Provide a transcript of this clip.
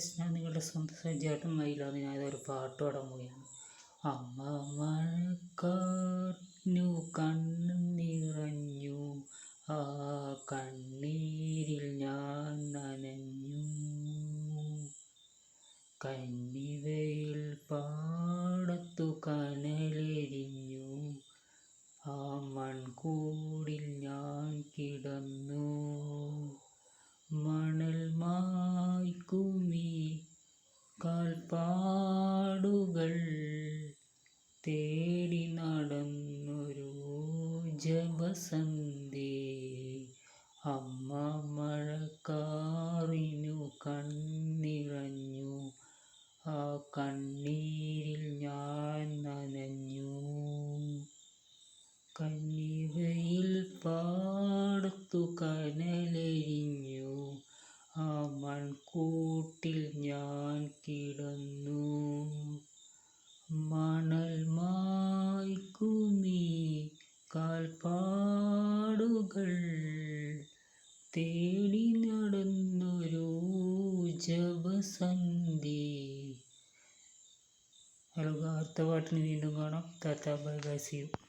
ഞാൻ നിങ്ങളുടെ സ്വന്തം സജ്ജായിട്ടും മയിലാണ് ഞാൻ ഒരു പാട്ട് പാടാൻ പോവുകയാണ്. അമ്മ മഴക്കാറ്റു കണ്ണു നിറഞ്ഞു ആ കണ്ണീരിൽ ഞാൻ നനഞ്ഞു. കന്നിവയിൽ പാടത്തു കനലെരിഞ്ഞു ആ മൺകൂടിൽ ഞാൻ കിടന്നു. കാൽപ്പാടുകൾ തേടി നടന്നൊരു ജപസന്ധി. അമ്മ മഴക്കാറിനു കണ്ണിറഞ്ഞു. ആ കണ്ണീരിൽ ഞാൻ നനഞ്ഞു. കന്നിവയിൽ പാടത്തു കനലെരിഞ്ഞു. ആ മൺകൂട്ടിൽ ഞാൻ കിടന്നു. മണൽ മായ്ക്കുമീ കാൽപ്പാടുകൾ തേടി നടന്നൊരു ജപസന്ധി. ഹലോ അടുത്ത പാട്ടിന് വീണ്ടും കാണാം. Tata bye bye see you.